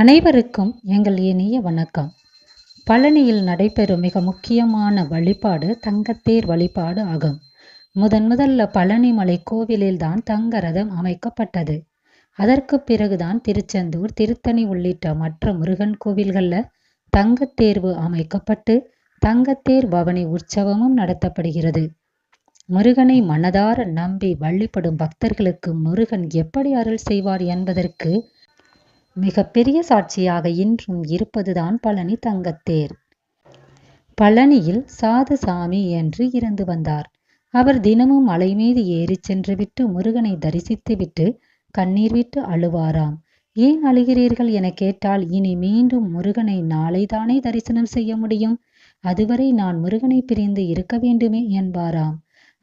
அனைவருக்கும் எங்கள் இனிய வணக்கம். பழனியில் நடைபெறும் மிக முக்கியமான வழிபாடு தங்கத்தேர் வழிபாடு ஆகும். முதன் முதல்ல பழனிமலை கோவிலில் தான் தங்க ரதம் அமைக்கப்பட்டது. அதற்கு பிறகுதான் திருச்செந்தூர் திருத்தணி உள்ளிட்ட மற்ற முருகன் கோவில்களில் தங்கத்தேர்வு அமைக்கப்பட்டு தங்கத்தேர் பவனி உற்சவமும் நடத்தப்படுகிறது. முருகனை மனதார நம்பி வழிபடும் பக்தர்களுக்கு முருகன் எப்படி அருள் செய்வார் என்பதற்கு மிகப்பெரிய சாட்சியாக இன்றும் இருப்பதுதான் பழனி தங்கத்தேர். பழனியில் சாது சாமி என்று இருந்து வந்தார். அவர் தினமும் மலை மீது ஏறி சென்றுவிட்டு முருகனை தரிசித்துவிட்டு கண்ணீர் விட்டு அழுவாராம். ஏன் அழுகிறீர்கள் என கேட்டால் இனி மீண்டும் முருகனை நாளைதானே தரிசனம் செய்ய முடியும்? அதுவரை நான் முருகனை பிரிந்து இருக்க வேண்டுமே என்பாராம்.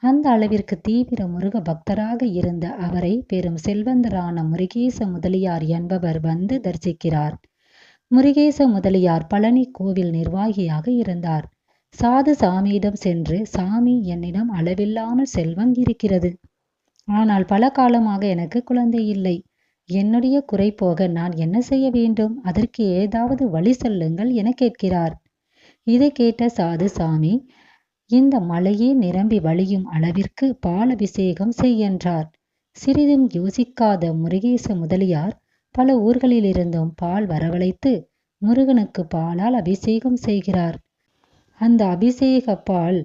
அந்த அளவிற்கு தீவிர முருக பக்தராக இருந்த அவரை பெரும் செல்வந்தரான முருகேச முதலியார் என்பவர் வந்து தரிசிக்கிறார். முருகேச முதலியார் பழனி கோவில் நிர்வாகியாக இருந்தார். சாது சாமியிடம் சென்று சாமி என்னிடம் அளவில்லாமல் செல்வம் இருக்கிறது. ஆனால் பல காலமாக எனக்கு குழந்தை இல்லை. என்னுடைய குறை போக நான் என்ன செய்ய வேண்டும்? அதற்கு ஏதாவது வழி சொல்லுங்கள் என கேட்கிறார். இதை கேட்ட சாது சாமி இந்த மலையே நிரம்பி வழியும் அளவிற்கு பால் அபிஷேகம் செய்யென்றார். சிறிதும் யோசிக்காத முருகேச முதலியார் பல ஊர்களிலிருந்தும் பால் வரவழைத்து முருகனுக்கு பாலால் அபிஷேகம் செய்கிறார். அந்த அபிஷேக பால்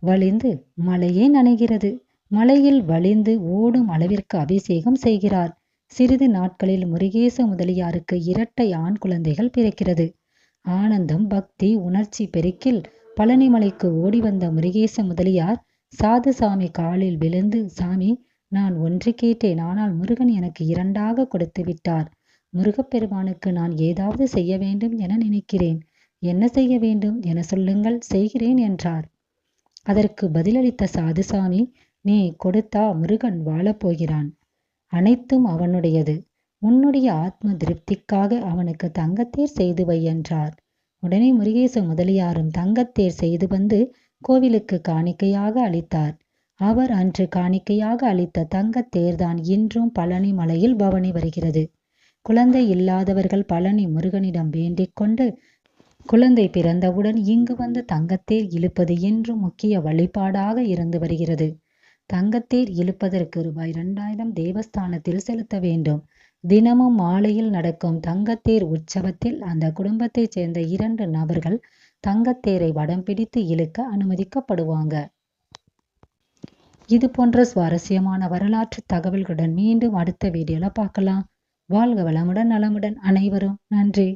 வழிந்து மலையே நனைகிறது. மலையில் வழிந்து ஓடும் அளவிற்கு அபிஷேகம் செய்கிறார். சிறிது நாட்களில் முருகேச முதலியாருக்கு இரட்டை ஆண் குழந்தைகள் பிறக்கிறது. ஆனந்தம் பக்தி உணர்ச்சி பெருக்கில் பழனிமலைக்கு ஓடி வந்த முருகேச முதலியார் சாது சாமி காலில் விழுந்து சாமி நான் ஒன்று கேட்டேன் ஆனால் முருகன் எனக்கு இரண்டாக கொடுத்து விட்டார். முருகப்பெருமானுக்கு நான் ஏதாவது செய்ய வேண்டும் என நினைக்கிறேன். என்ன செய்ய வேண்டும் என சொல்லுங்கள் செய்கிறேன் என்றார். அதற்கு பதிலளித்த சாதுசாமி நீ கொடுத்தா முருகன் வாழப்போகிறான் அனைத்தும் அவனுடையது. உன்னுடைய ஆத்ம திருப்திக்காக அவனுக்கு தங்கத்தேர் செய்து வை என்றார். உடனே முருகேச முதலியாரும் தங்கத்தேர் செய்து வந்து கோவிலுக்கு காணிக்கையாக அளித்தார். அவர் அன்று காணிக்கையாக அளித்த தங்கத்தேர்தான் இன்றும் பழனி மலையில் பவனி வருகிறது. குழந்தை இல்லாதவர்கள் பழனி முருகனிடம் வேண்டிக் கொண்டு குழந்தை பிறந்தவுடன் இங்கு வந்து தங்கத்தேர் இழுப்பது இன்றும் முக்கிய வழிபாடாக இருந்து வருகிறது. தங்கத்தேர் இழுப்பதற்கு ரூபாய் இரண்டாயிரம் தேவஸ்தானத்தில் செலுத்த வேண்டும். தினமும் மாலையில் நடக்கும் தங்கத்தேர் உற்சவத்தில் அந்த குடும்பத்தைச் சேர்ந்த இரண்டு நபர்கள் தங்கத்தேரை வடம் பிடித்து இழுக்க அனுமதிக்கப்படுவாங்க. இது போன்ற சுவாரஸ்யமான வரலாற்று தகவல்களுடன் மீண்டும் அடுத்த வீடியோல பார்க்கலாம். வாழ்க வளமுடன் நலமுடன் அனைவரும். நன்றி.